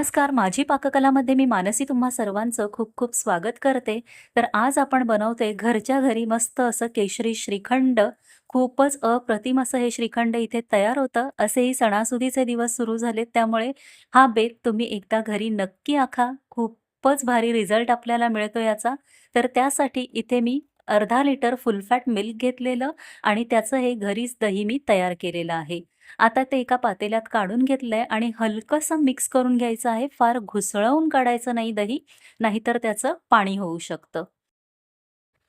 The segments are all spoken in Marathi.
नमस्कार. माझी पाककलामध्ये मी मानसी तुम्हा सर्वांचं खूप खूप स्वागत करते. तर आज आपण बनवते घरच्या घरी मस्त असं केशरी श्रीखंड. खूपच अप्रतिम असं हे श्रीखंड इथे तयार होतं. असेही सणासुदीचे दिवस सुरू झालेत. त्यामुळे हा बेत तुम्ही एकदा घरी नक्की आखा. खूपच भारी रिझल्ट आपल्याला मिळतो याचा. तर त्यासाठी इथे मी अर्धा लिटर फुलफॅट मिल्क घेतलेलं आणि त्याचं हे घरीच दही मी तयार केलेलं आहे. आता ते एका पातेल्यात काढून घेतलंय आणि हलकंसं मिक्स करून घ्यायचं आहे. फार घुसळवून काढायचं नाही दही नाहीतर त्याचं पाणी होऊ शकतं.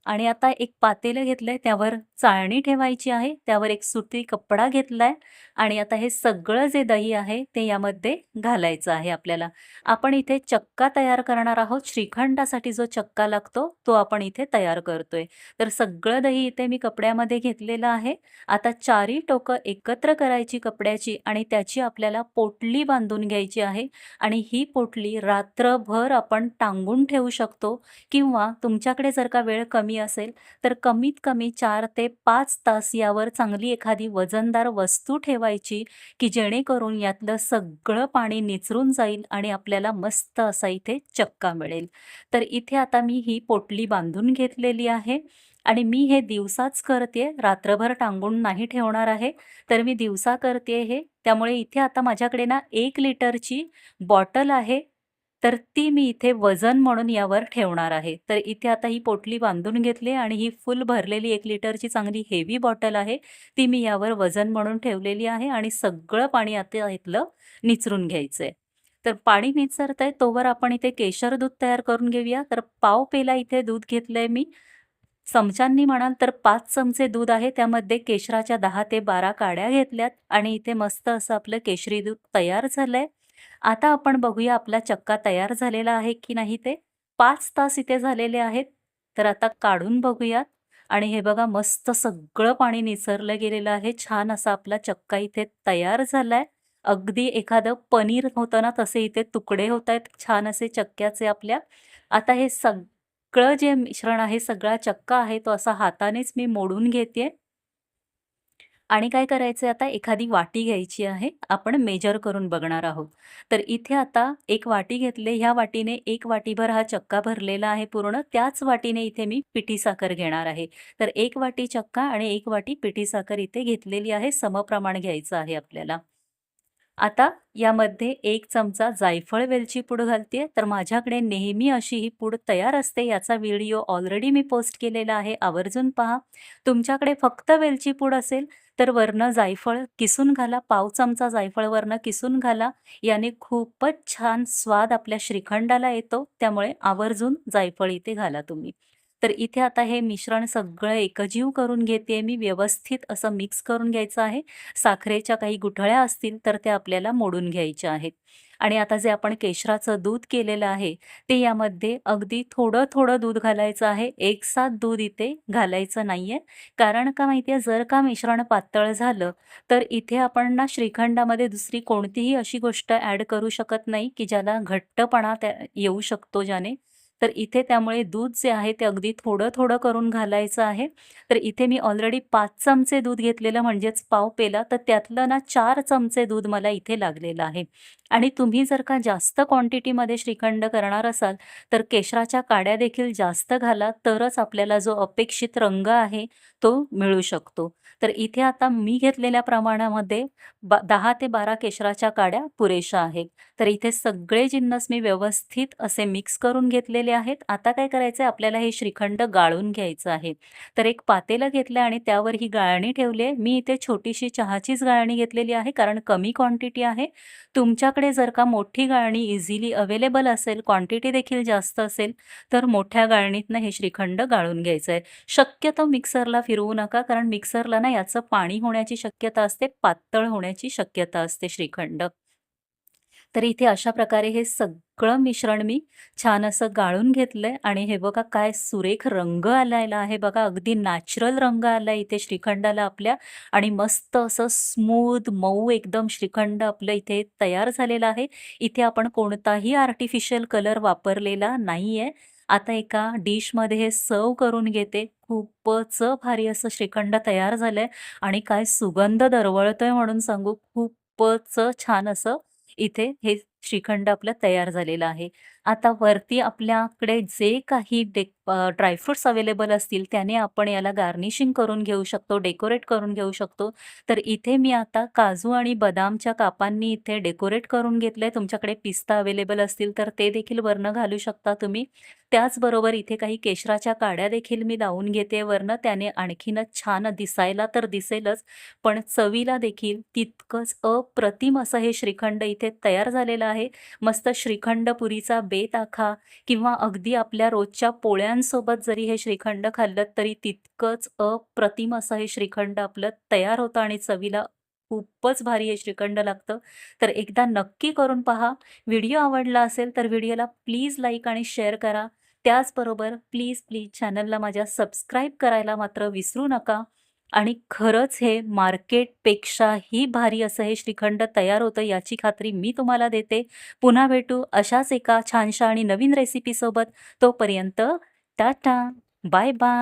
आणि आता एक पातेलं घेतलंय त्यावर चाळणी ठेवायची आहे त्यावर एक सुती कपडा घेतलाय आणि आता हे सगळं जे दही आहे ते यामध्ये घालायचं आहे आपल्याला. आपण इथे चक्का तयार करणार आहोत श्रीखंडासाठी जो चक्का लागतो तो आपण इथे तयार करतोय. तर सगळं दही इथे मी कपड्यामध्ये घेतलेलं आहे. आता चारी टोकं एकत्र करायची कपड्याची आणि त्याची आपल्याला पोटली बांधून घ्यायची आहे आणि ही पोटली रात्रभर आपण टांगून ठेवू शकतो किंवा तुमच्याकडे जर का वेळ कमी असेल तर कमीत कमी चार ते पाच तास यावर चांगली एखादी वजनदार वस्तू ठेवायची की जेणेकरून यातलं सगळं पाणी निचरून जाईल आणि आपल्याला मस्त असा इथे चक्का मिळेल. तर इथे आता मी ही पोटली बांधून घेतलेली आहे आणि मी हे दिवसाच करते रात्रभर टांगून नाही ठेवणार आहे तर मी दिवसा करते हे. त्यामुळे इथे आता माझ्याकडे ना एक लिटरची बॉटल आहे तर ती मी इथे वजन म्हणून यावर ठेवणार आहे. तर इथे आता ही पोटली बांधून घेतली आणि ही फुल भरलेली एक लिटरची चांगली हेवी बॉटल आहे. ती मी यावर वजन म्हणून ठेवलेली आहे आणि सगळं पाणी आता इथलं निचरून घ्यायचं आहे तर पाणी निचरत आहे तोवर आपण इथे केशर दूध तयार करून घेऊया. तर पाव पेला इथे दूध घेतलंय मी. चमच्यांनी म्हणाल तर पाच चमचे दूध आहे. त्यामध्ये केशराच्या दहा ते बारा काड्या घेतल्यात आणि इथे मस्त असं आपलं केशरी दूध तयार झालंय. आता आपण बघूया आपला चक्का तयार झालेला आहे की नाही ते. पाच तास इथे झालेले आहेत तर आता काढून बघूयात. आणि हे बघा मस्त सगळं पाणी निसरलं गेलेलं आहे. छान असा आपला चक्का इथे तयार झालाय. अगदी एखादं पनीर होतं ना तसे इथे तुकडे होत आहेत. छान असे चक्क्याचे आपल्या. आता हे सगळं जे मिश्रण आहे सगळा चक्का आहे तो असा हातानेच मी मोडून घेते आणि काय करायचं आता? एखादी वाटी घ्यायची आहे आपण मेजर करून बघणार आहोत. तर इथे आता एक वाटी घेतले ह्या वाटीने एक वाटीभर हा चक्का भरलेला आहे पूर्ण. त्याच वाटीने इथे मी पिठी साखर घेणार आहे. तर एक वाटी चक्का आणि एक वाटी पिठी साखर इथे घेतलेली आहे. समप्रमाण घ्यायचं आहे आपल्याला. आता यामध्ये एक चमचा जायफळ वेलची पूड घालते तर माझ्याकडे नेहमी अशी ही पूड तयार असते. याचा व्हिडिओ ऑलरेडी मी पोस्ट केलेला आहे. आवर्जून पहा. तुमच्याकडे फक्त वेलची पूड असेल तर वरनं जायफळ किसून घाला. पाव चमचा जायफळ वरनं किसून घाला. याने खूपच छान स्वाद आपल्या श्रीखंडाला येतो. त्यामुळे आवर्जून जायफळ इथे घाला तुम्ही. तर इथे आता हे मिश्रण सगळं एकजीव करून घेते मी व्यवस्थित असं मिक्स करून घ्यायचं आहे. साखरेच्या काही गुठळ्या असतील तर त्या आपल्याला मोडून घ्यायच्या आहेत. आणि आता जे आपण केशराचं दूध केलेलं आहे ते यामध्ये अगदी थोडं थोडं दूध घालायचं आहे. एकसाथ दूध इथे घालायचं नाहीये. कारण का माहिती आहे जर का मिश्रण पातळ झालं तर इथे आपण ना श्रीखंडामध्ये दुसरी कोणतीही अशी गोष्ट ॲड करू शकत नाही की ज्याला घट्टपणा त्या येऊ शकतो ज्याने. तर इथे त्यामुळे दूध जे आहे ते अगदी थोडं थोडं करून घालायचं आहे. तर इथे मी ऑलरेडी पाच चमचे दूध घेतलेलं म्हणजेच पाव पेला तर त्यातलं ना चार चमचे दूध मला इथे लागलेलं आहे. आणि तुम्ही जर का जास्त क्वांटिटीमध्ये श्रीखंड करणार असाल तर केशराच्या काड्या देखील जास्त घाला तरच आपल्याला जो अपेक्षित रंग आहे तो मिळू शकतो. तर इथे आता मी घेतलेल्या प्रमाणामध्ये बा दहा ते बारा केशराच्या काड्या पुरेशा आहेत. तर इथे सगळे जिन्नस मी व्यवस्थित असे मिक्स करून घेतलेले आहेत. आता काय करायचं आहे आपल्याला हे श्रीखंड गाळून घ्यायचं आहे. तर एक पातेलं घेतलं आणि त्यावर ही गाळणी ठेवली आहे. मी इथे छोटीशी चहाचीच गाळणी घेतलेली आहे कारण कमी क्वांटिटी आहे. तुमच्याकडे जर का मोठी गाळणी इझिली अवेलेबल असेल क्वांटिटी देखील जास्त असेल तर मोठ्या गाळणीतनं हे श्रीखंड गाळून घ्यायचं आहे शक्यतो मिक्सरला फिरवू नका कारण मिक्सरला ना याचं पाणी होण्याची शक्यता असते पातळ होण्याची शक्यता असते श्रीखंड. तर इथे अशा प्रकारे हे सगळं मिश्रण मी छान असं गाळून घेतलंय. आणि हे बघा काय सुरेख रंग आलायला आहे बघा. अगदी नॅचरल रंग आला इथे श्रीखंडाला आपल्या. आणि मस्त असं स्मूथ मऊ एकदम श्रीखंड आपलं इथे तयार झालेलं आहे. इथे आपण कोणताही आर्टिफिशियल कलर वापरलेला नाहीये. आता एका डिशमध्ये हे सर्व करून घेते. खूपच भारी असं श्रीखंड तयार झालंय. आणि काय सुगंध दरवळतोय म्हणून सांगू. खूपच छान असं इथे हे श्रीखंड आपलं तयार झालेलं आहे. आता वरती आपल्याकडे जे काही डे ड्रायफ्रुट्स अवेलेबल असतील त्याने आपण याला गार्निशिंग करून घेऊ शकतो, डेकोरेट करून घेऊ शकतो. तर इथे मी आता काजू आणि बदामच्या कापांनी इथे डेकोरेट करून घेतलं आहे तुमच्याकडे पिस्ता अवेलेबल असतील तर ते देखील वरनं घालू शकता तुम्ही. त्याचबरोबर इथे काही केशराच्या काड्या देखील मी लावून घेते वरनं. त्याने आणखीनच छान दिसायला तर दिसेलच, पण चवीला देखील तितकंच अप्रतिम असं हे श्रीखंड इथे तयार झालेलं आहे. मस्त श्रीखंड पुरीचा बेत आखा किंवा अगदी आपल्या रोजच्या पोळ्यांसोबत जरी हे श्रीखंड खाल्लत तरी तितकंच अप्रतिम असं हे श्रीखंड आपलं तयार होतं आणि चवीला खूपच भारी हे श्रीखंड लागतं. तर एकदा नक्की करून पहा. व्हिडिओ आवडला असेल तर व्हिडिओला प्लीज लाईक आणि शेअर करा. त्याचबरोबर प्लीज, प्लीज चॅनलला माझ्या सबस्क्राईब करायला मात्र विसरू नका. आणि खरंच हे मार्केटपेक्षाही भारी असं हे श्रीखंड तयार होतं याची खात्री मी तुम्हाला देते. पुन्हा भेटू अशाच एका छानशा आणि नवीन रेसिपीसोबत. तोपर्यंत टाटा, बाय बाय.